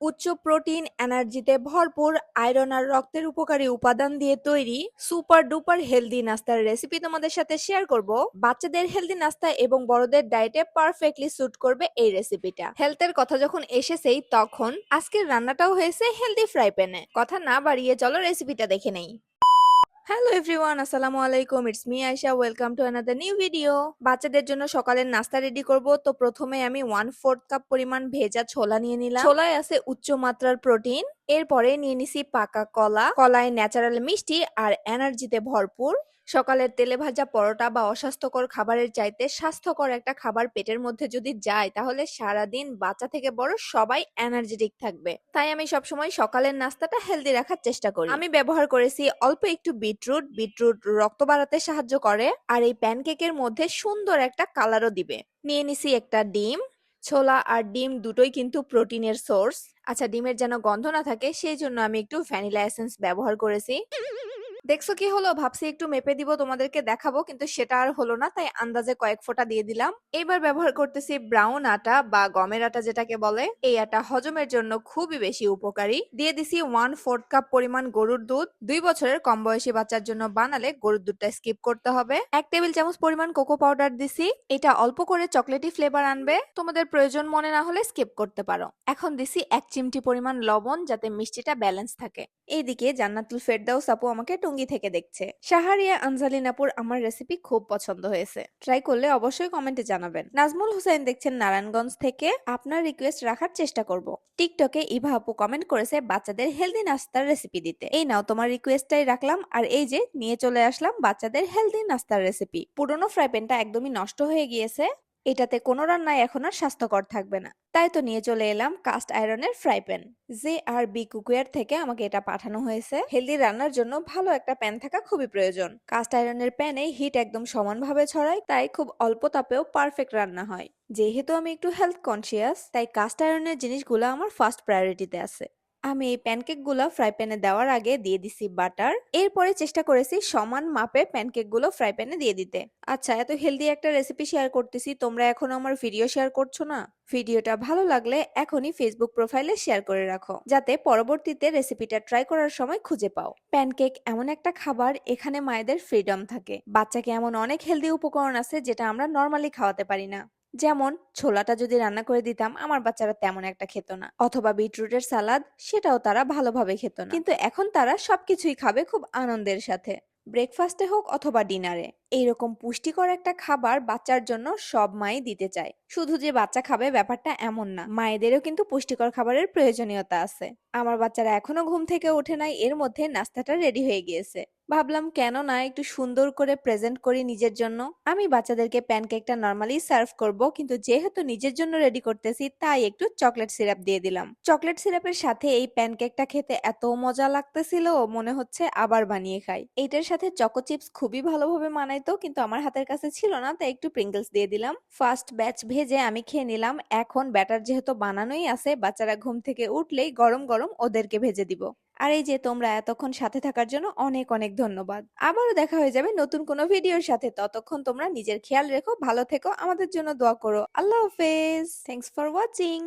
উচ্চ প্রোটিন, এনার্জিতে ভরপুর, আয়রন আর রক্তের উপকারী উপাদান দিয়ে তৈরি সুপার ডুপার হেলদি নাস্তার রেসিপি তোমাদের সাথে শেয়ার করব। বাচ্চাদের হেলদি নাস্তা এবং বড়দের ডায়েটে পারফেক্টলি স্যুট করবে এই রেসিপিটা হেলথের কথা যখন এসেছেই তখন আজকের রান্নাটাও হয়েছে হেলদি ফ্রাই প্যানে কথা না বাড়িয়ে চলো রেসিপিটা দেখে নেই। হ্যালো এভরিওয়ান আসসালামু আলাইকুম it's me Ayesha welcome to another new video বাচ্চাদের জন্য সকালের নাস্তা রেডি করব। তো প্রথমে আমি ওয়ান ফোর্থ কাপ পরিমাণ ভেজা ছোলা নিয়ে নিলাম। ছোলায় আছে উচ্চ মাত্রার প্রোটিন এরপরে নিয়ে নিছি পাকা কলা। কলায় ন্যাচারাল মিষ্টি আর এনার্জিতে ভরপুর। সকালের তেলে ভাজা পরোটা বা অস্বাস্থ্যকর খাবারের চাইতে স্বাস্থ্যকর একটা খাবার পেটের মধ্যে যদি যায়, তাহলে সারাদিন বাচ্চা থেকে বড় সবাই এনার্জেটিক থাকবে। তাই আমি সবসময় সকালের নাস্তাটা হেলদি রাখার চেষ্টা করি। আমি ব্যবহার করেছি অল্প একটু বিটরুট। বিটরুট রক্ত বাড়াতে সাহায্য করে। আর এই প্যানকেকের মধ্যে সুন্দর একটা কালারও দিবে। নিয়ে নিছি একটা ডিম। ছোলা আর ডিম দুটোই কিন্তু প্রোটিনের সোর্স। আচ্ছা ডিমের যেন গন্ধ না থাকে সেই জন্য আমি একটু ভ্যানিলা এসেন্স ব্যবহার করেছি। দেখছ কি হলো? ভাবছি একটু মেপে দিব, তোমাদেরকে দেখাবো, কিন্তু সেটা আর হলো না, তাই আন্দাজে কয়েক ফোঁটা দিয়ে দিলাম। এবার ব্যবহার করতেছি ব্রাউন আটা বা গমের আটা যেটাকে বলে। এই আটা হজমের জন্য খুবই বেশি উপকারী। দিয়ে দিছি ওয়ান ফোর্থ কাপ পরিমাণ গরুর দুধ। দুই বছরের কম বয়সী বাচ্চার জন্য বানালে গরুর দুধটা স্কিপ করতে হবে। এক টেবিল চামচ পরিমাণ কোকো পাউডার দিছি। এটা অল্প করে চকলেটি ফ্লেভার আনবে। তোমাদের প্রয়োজন মনে না হলে স্কিপ করতে পারো। এখন দিছি এক চিমটি পরিমাণ লবণ, যাতে মিষ্টিটা ব্যালেন্স থাকে। এইদিকে জান্নাতুল ফেরদাউস আপু আমাকে টুঙ্গি থেকে দেখছে। সাহারিয়া আনজালিন আপুর আমার রেসিপি খুব পছন্দ হয়েছে। ট্রাই করলে অবশ্যই কমেন্টে জানাবেন। নাজমুল হুসাইন দেখছেন নারায়ণগঞ্জ থেকে, আপনার রিকোয়েস্ট রাখার চেষ্টা করব। টিকটকে ইভা আপু কমেন্ট করেছে বাচ্চাদের হেলদি নাস্তার রেসিপি দিতে। এই নাও, তোমার রিকোয়েস্টটাই রাখলাম। আর এই যে, নিয়ে চলে আসলাম বাচ্চাদের হেলদি নাস্তার রেসিপি পুরনো ফ্রাই প্যানটা একদমই নষ্ট হয়ে গিয়েছে। এটাতে কোনো রান্নাই এখন আর স্বাস্থ্যকর থাকবে না। তাই তো নিয়ে চলে এলাম কাস্ট আয়রনের fry pan. J R B cookware থেকে আমাকে এটা পাঠানো হয়েছে। হেলদি রান্নার জন্য ভালো একটা প্যান থাকা খুবই প্রয়োজন। কাস্ট আয়রনের প্যানে হিট একদম সমানভাবে ছড়ায়, তাই খুব অল্প তাপেও পারফেক্ট রান্না হয়। যেহেতু আমি একটু হেলথ কনসিয়াস তাই কাস্ট আয়রনের জিনিসগুলো আমার ফার্স্ট প্রায়োরিটিতে আছে। আমি এই প্যানকেকগুলো ফ্রাই প্যানে দেওয়ার আগে দিয়ে দিছি বাটার। এরপরে চেষ্টা করেছি সমান মাপে প্যানকেকগুলো ফ্রাই প্যানে দিয়ে দিতে। আচ্ছা এত হেলদি একটা রেসিপি শেয়ার করতেছি, তোমরা এখনও আমার ভিডিও শেয়ার করছ না? ভিডিওটা ভালো লাগলে এখনই ফেসবুক প্রোফাইলে শেয়ার করে রাখো, যাতে পরবর্তীতে রেসিপিটা ট্রাই করার সময় খুঁজে পাও। প্যানকেক এমন একটা খাবার, এখানে মায়েদের ফ্রিডম থাকে। বাচ্চাকে এমন অনেক হেলদি উপকরণ আছে, যেটা আমরা নর্মালি খাওয়াতে পারি না। যেমন, ছোলাটা যদি রান্না করে দিতাম, আমার বাচ্চারা তেমন একটা খেত না। অথবা বিটরুটের সালাদ, সেটাও তারা ভালোভাবে খেত না। কিন্তু এখন তারা সবকিছুই খাবে খুব আনন্দের সাথে। ব্রেকফাস্টে হোক অথবা ডিনারে। এইরকম পুষ্টিকর একটা খাবার বাচ্চার জন্য সব মাই দিতে চায়। শুধু যে বাচ্চা খাবে ব্যাপারটা এমন না। মায়েদেরও কিন্তু পুষ্টিকর খাবারের প্রয়োজনীয়তা আছে। আমার বাচ্চারা এখনও ঘুম থেকে ওঠে নাই, এর মধ্যে নাস্তাটা রেডি হয়ে গিয়েছে। ভাবলাম, কেন না একটু সুন্দর করে প্রেজেন্ট করি নিজের জন্য। আমি বাচ্চাদেরকে প্যানকেকটা নর্মালি সার্ভ করব, কিন্তু যেহেতু নিজের জন্য রেডি করতেছি, তাই একটু চকলেট সিরাপ দিয়ে দিলাম। চকলেট সিরাপের সাথে এই প্যানকেকটা খেতে এত মজা লাগতেছিল, মনে হচ্ছে আবার বানিয়ে খাই। এইটার সাথে চকো চিপস খুবই ভালোভাবে মানাইতো, কিন্তু আমার হাতের কাছে ছিল না, তাই একটু প্রিঙ্গলস দিয়ে দিলাম। ফার্স্ট ব্যাচ ভেজে আমি খেয়ে নিলাম। এখন ব্যাটার যেহেতু বানানোই আছে, বাচ্চারা ঘুম থেকে উঠলেই গরম গরম ওদেরকে ভেজে দিব। আর এই যে তোমরা এতক্ষণ সাথে থাকার জন্য অনেক অনেক ধন্যবাদ। আবারও দেখা হয়ে যাবে নতুন কোনো ভিডিওর সাথে। ততক্ষণ তোমরা নিজের খেয়াল রেখো, ভালো থেকো, আমাদের জন্য দোয়া করো। আল্লাহ হাফেজ। Thanks for watching